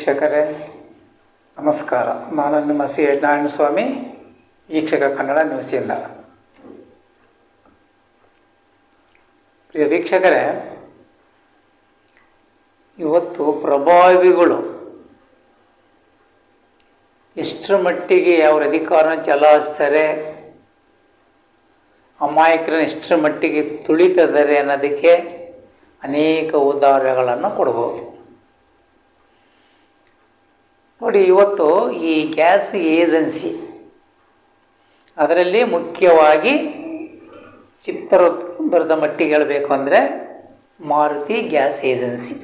ವೀಕ್ಷಕರೇ, ನಮಸ್ಕಾರ. ನಾನು ನಿಮ್ಮ ಸಿ. ನಾರಾಯಣ ಸ್ವಾಮಿ ವೀಕ್ಷಕ ಕನ್ನಡ ನ್ಯೂಸಿಂದ. ಪ್ರಿಯ ವೀಕ್ಷಕರೇ, ಇವತ್ತು ಪ್ರಭಾವಿಗಳು ಎಷ್ಟರ ಮಟ್ಟಿಗೆ ಅವರ ಅಧಿಕಾರನ ಚಲಾಯಿಸ್ತಾರೆ, ಅಮಾಯಕರನ್ನ ಎಷ್ಟರ ಮಟ್ಟಿಗೆ ತುಳಿತಿದ್ದಾರೆ ಅನ್ನೋದಕ್ಕೆ ಅನೇಕ ಉದಾಹರಣೆಗಳನ್ನು ಕೊಡ್ಬೋದು. ನೋಡಿ, ಇವತ್ತು ಈ ಗ್ಯಾಸ್ ಏಜೆನ್ಸಿ ಅದರಲ್ಲಿ ಮುಖ್ಯವಾಗಿ ಚಿತ್ರದುರ್ಗದ ಮಟ್ಟಿಗೆ ಹೇಳಬೇಕು ಅಂದರೆ Maruti gas agency.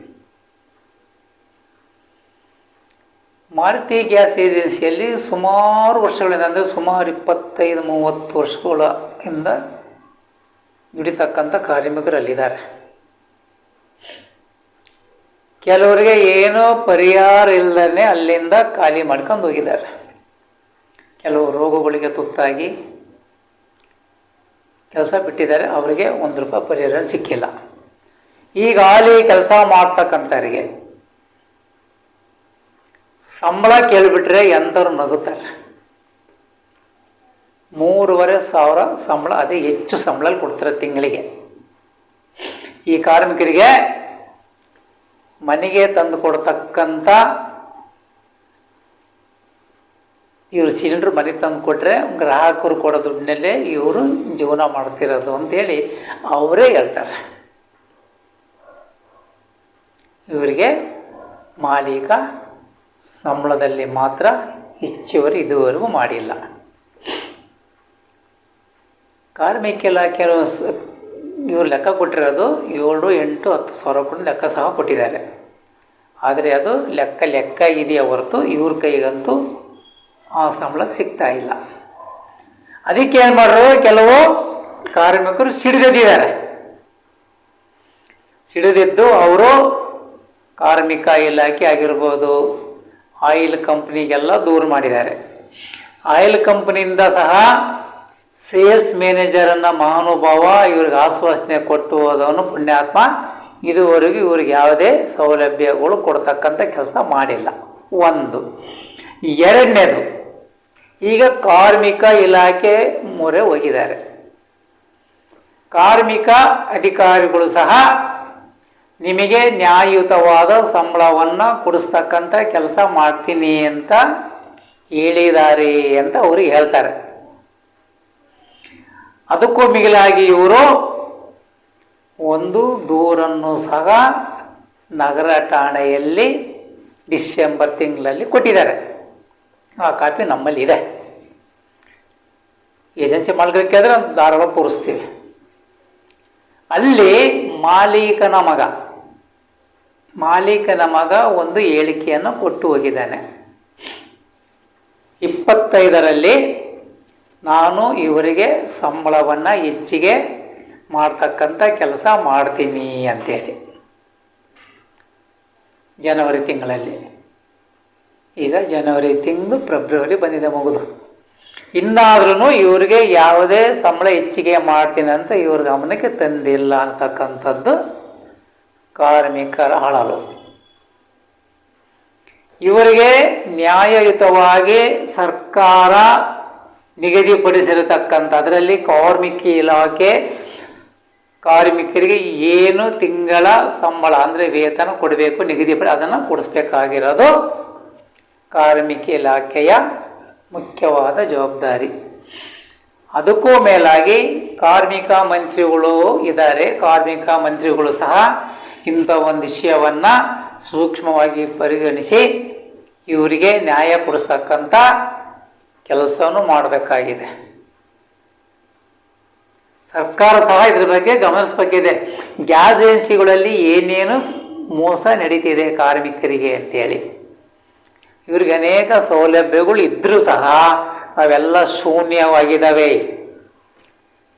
Maruti gas ಏಜೆನ್ಸಿಯಲ್ಲಿ ಸುಮಾರು ವರ್ಷಗಳಿಂದ, ಅಂದರೆ ಸುಮಾರು ಇಪ್ಪತ್ತೈದು, ಮೂವತ್ತು ವರ್ಷಗಳಿಂದ ದುಡಿತಕ್ಕಂಥ ಕಾರ್ಮಿಕರು ಅಲ್ಲಿದ್ದಾರೆ. ಕೆಲವರಿಗೆ ಏನೋ ಪರಿಹಾರ ಇಲ್ಲದೇ ಅಲ್ಲಿಂದ ಖಾಲಿ ಮಾಡ್ಕೊಂಡು ಹೋಗಿದ್ದಾರೆ. ಕೆಲವು ರೋಗಗಳಿಗೆ ತುತ್ತಾಗಿ ಕೆಲಸ ಬಿಟ್ಟಿದ್ದಾರೆ. ಅವರಿಗೆ ಒಂದು ರೂಪಾಯಿ ಪರಿಹಾರ ಸಿಕ್ಕಿಲ್ಲ. ಈಗ ಅಲ್ಲಿ ಕೆಲಸ ಮಾಡ್ತಕ್ಕಂಥವ್ರಿಗೆ ಸಂಬಳ ಕೇಳಿಬಿಟ್ರೆ ಎಂಥವ್ರು ನಗುತ್ತಾರೆ. ಮೂರುವರೆ ಸಾವಿರ ಸಂಬಳ, ಅದೇ ಹೆಚ್ಚು ಸಂಬಳ ಕೊಡ್ತಾರೆ ತಿಂಗಳಿಗೆ. ಈ ಕಾರ್ಮಿಕರಿಗೆ ಮನೆಗೆ ತಂದು ಕೊಡ್ತಕ್ಕಂಥ ಇವರು ಸಿಲಿಂಡ್ರ್ ಮನೆಗೆ ತಂದು ಕೊಟ್ಟರೆ ಗ್ರಾಹಕರು ಕೊಡೋ ದುಡ್ಡಿನಲ್ಲೇ ಇವರು ಜೀವನ ಮಾಡ್ತಿರೋದು ಅಂತೇಳಿ ಅವರೇ ಹೇಳ್ತಾರೆ. ಇವರಿಗೆ ಮಾಲೀಕ ಸಂಬಳದಲ್ಲಿ ಮಾತ್ರ ಹೆಚ್ಚುವರಿ ಇದುವರೆಗೂ ಮಾಡಿಲ್ಲ. ಕಾರ್ಮಿಕ ಇವರು ಇವ್ರು ಲೆಕ್ಕ ಕೊಟ್ಟಿರೋದು ಏಳು ಎಂಟು ಹತ್ತು ಸಾವಿರ ಕೂಡ ಲೆಕ್ಕ ಸಹ ಕೊಟ್ಟಿದ್ದಾರೆ. ಆದರೆ ಅದು ಲೆಕ್ಕ ಲೆಕ್ಕ ಇದೆಯಾ ಹೊರತು ಇವ್ರ ಕೈಗಂತೂ ಆ ಸಂಬಳ ಸಿಗ್ತಾ ಇಲ್ಲ. ಅದಕ್ಕೆ ಏನು ಮಾಡ್ರು? ಕೆಲವು ಕಾರ್ಮಿಕರು ಸಿಡಿದಿದ್ದಾರೆ ಸಿಡಿದಿದ್ದು ಅವರು ಕಾರ್ಮಿಕ ಇಲಾಖೆ ಆಗಿರ್ಬೋದು, ಆಯಿಲ್ ಕಂಪ್ನಿಗೆಲ್ಲ ದೂರ ಮಾಡಿದ್ದಾರೆ. ಆಯಿಲ್ ಕಂಪ್ನಿಯಿಂದ ಸಹ ಸೇಲ್ಸ್ ಮ್ಯಾನೇಜರನ್ನು ಮಹಾನುಭಾವ ಇವ್ರಿಗೆ ಆಶ್ವಾಸನೆ ಕೊಟ್ಟು ಹೋದವನು ಪುಣ್ಯಾತ್ಮ. ಇದುವರೆಗೂ ಇವ್ರಿಗೆ ಯಾವುದೇ ಸೌಲಭ್ಯಗಳು ಕೊಡ್ತಕ್ಕಂಥ ಕೆಲಸ ಮಾಡಿಲ್ಲ. ಒಂದು. ಎರಡನೇದು. ಈಗ ಕಾರ್ಮಿಕ ಇಲಾಖೆ ಮೊರೆ ಹೋಗಿದ್ದಾರೆ. ಕಾರ್ಮಿಕ ಅಧಿಕಾರಿಗಳು ಸಹ ನಿಮಗೆ ನ್ಯಾಯಯುತವಾದ ಸಂಬಳವನ್ನು ಕೊಡಿಸ್ತಕ್ಕಂಥ ಕೆಲಸ ಮಾಡ್ತೀನಿ ಅಂತ ಹೇಳಿದ್ದಾರೆ ಅಂತ ಅವರು ಹೇಳ್ತಾರೆ. ಅದಕ್ಕೂ ಮಿಗಿಲಾಗಿ ಇವರು ಒಂದು ದೂರನ್ನು ಸಹ ನಗರ ಠಾಣೆಯಲ್ಲಿ ಡಿಸೆಂಬರ್ ತಿಂಗಳಲ್ಲಿ ಕೊಟ್ಟಿದ್ದಾರೆ. ಆ ಕಾಪಿ ನಮ್ಮಲ್ಲಿ ಇದೆ. ಏಜೆನ್ಸಿ ಮಾಲೀಕರಿಗೆ ಆದರೆ ಧಾರವಾಗಿ ತೋರಿಸ್ತೀವಿ. ಅಲ್ಲಿ ಮಾಲೀಕನ ಮಗ ಮಾಲೀಕನ ಮಗ ಒಂದು ಹೇಳಿಕೆಯನ್ನು ಕೊಟ್ಟು ಹೋಗಿದ್ದಾನೆ. ಇಪ್ಪತ್ತೈದರಲ್ಲಿ ನಾನು ಇವರಿಗೆ ಸಂಬಳವನ್ನು ಹೆಚ್ಚಿಗೆ ಮಾಡ್ತಕ್ಕಂಥ ಕೆಲಸ ಮಾಡ್ತೀನಿ ಅಂತೇಳಿ. ಜನವರಿ ತಿಂಗಳಲ್ಲಿ. ಈಗ ಜನವರಿ ತಿಂಗಳು ಫೆಬ್ರವರಿ ಬಂದಿದೆ ಮುಗಿದು. ಇನ್ನಾದ್ರೂ ಇವರಿಗೆ ಯಾವುದೇ ಸಂಬಳ ಹೆಚ್ಚಿಗೆ ಮಾಡ್ತೀನಿ ಅಂತ ಇವ್ರ ಗಮನಕ್ಕೆ ತಂದಿಲ್ಲ ಅಂತಕ್ಕಂಥದ್ದು ಕಾರ್ಮಿಕರ ಹಳಲು ಇವರಿಗೆ ನ್ಯಾಯಯುತವಾಗಿ ಸರ್ಕಾರ ನಿಗದಿಪಡಿಸಿರತಕ್ಕಂಥ ಅದರಲ್ಲಿ ಕಾರ್ಮಿಕ ಇಲಾಖೆ ಕಾರ್ಮಿಕರಿಗೆ ಏನು ತಿಂಗಳ ಸಂಬಳ ಅಂದರೆ ವೇತನ ಕೊಡಬೇಕು ನಿಗದಿಪಡಿ ಅದನ್ನು ಕೊಡಿಸ್ಬೇಕಾಗಿರೋದು ಕಾರ್ಮಿಕ ಇಲಾಖೆಯ ಮುಖ್ಯವಾದ ಜವಾಬ್ದಾರಿ. ಅದಕ್ಕೂ ಮೇಲಾಗಿ ಕಾರ್ಮಿಕ ಮಂತ್ರಿಗಳು ಇದ್ದಾರೆ. ಕಾರ್ಮಿಕ ಮಂತ್ರಿಗಳು ಸಹ ಇಂಥ ಒಂದು ವಿಷಯವನ್ನು ಸೂಕ್ಷ್ಮವಾಗಿ ಪರಿಗಣಿಸಿ ಇವರಿಗೆ ನ್ಯಾಯ ಕೊಡಿಸ್ತಕ್ಕಂಥ ಕೆಲಸವನ್ನು ಮಾಡಬೇಕಾಗಿದೆ. ಸರ್ಕಾರ ಸಹ ಇದ್ರ ಬಗ್ಗೆ ಗಮನಿಸಬೇಕಿದೆ. ಗ್ಯಾಸ್ ಏಜೆನ್ಸಿಗಳಲ್ಲಿ ಏನೇನು ಮೋಸ ನಡೀತಿದೆ ಕಾರ್ಮಿಕರಿಗೆ ಅಂತೇಳಿ. ಇವ್ರಿಗೆ ಅನೇಕ ಸೌಲಭ್ಯಗಳು ಇದ್ದರೂ ಸಹ ಅವೆಲ್ಲ ಶೂನ್ಯವಾಗಿದ್ದಾವೆ.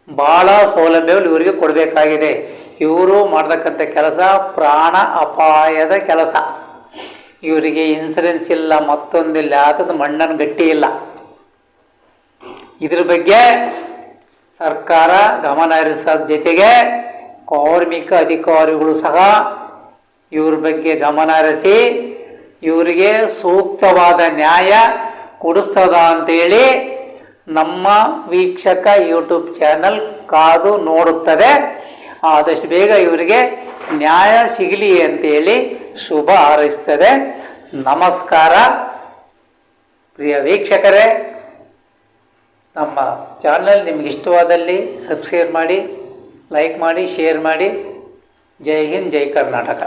ಭಾಳ ಸೌಲಭ್ಯಗಳು ಇವರಿಗೆ ಕೊಡಬೇಕಾಗಿದೆ. ಇವರು ಮಾಡತಕ್ಕಂಥ ಕೆಲಸ ಪ್ರಾಣ ಅಪಾಯದ ಕೆಲಸ. ಇವರಿಗೆ ಇನ್ಸೂರೆನ್ಸ್ ಇಲ್ಲ, ಮತ್ತೊಂದಿಲ್ಲ ಅದನ್ನು ಮಣ್ಣನ್ನು ಗಟ್ಟಿ ಇಲ್ಲ. ಇದ್ರ ಬಗ್ಗೆ ಸರ್ಕಾರ ಗಮನ ಹರಿಸೋದ್ ಜೊತೆಗೆ ಕಾರ್ಮಿಕ ಅಧಿಕಾರಿಗಳು ಸಹ ಇವ್ರ ಬಗ್ಗೆ ಗಮನ ಹರಿಸಿ ಇವರಿಗೆ ಸೂಕ್ತವಾದ ನ್ಯಾಯ ಕೊಡಿಸ್ತದ ಅಂತೇಳಿ ನಮ್ಮ ವೀಕ್ಷಕ ಯೂಟ್ಯೂಬ್ ಚಾನಲ್ ಕಾದು ನೋಡುತ್ತದೆ. ಆದಷ್ಟು ಬೇಗ ಇವರಿಗೆ ನ್ಯಾಯ ಸಿಗಲಿ ಅಂತೇಳಿ ಶುಭ ಹಾರೈಸ್ತದೆ. ನಮಸ್ಕಾರ. ಪ್ರಿಯ ವೀಕ್ಷಕರೇ ನಮ್ಮ ಚಾನಲ್ ನಿಮಗೆ ಇಷ್ಟವಾದಲ್ಲಿ ಸಬ್ಸ್ಕ್ರೈಬ್ ಮಾಡಿ ಲೈಕ್ ಮಾಡಿ ಶೇರ್ ಮಾಡಿ. ಜೈ ಹಿಂದ್ ಜೈ ಕರ್ನಾಟಕ.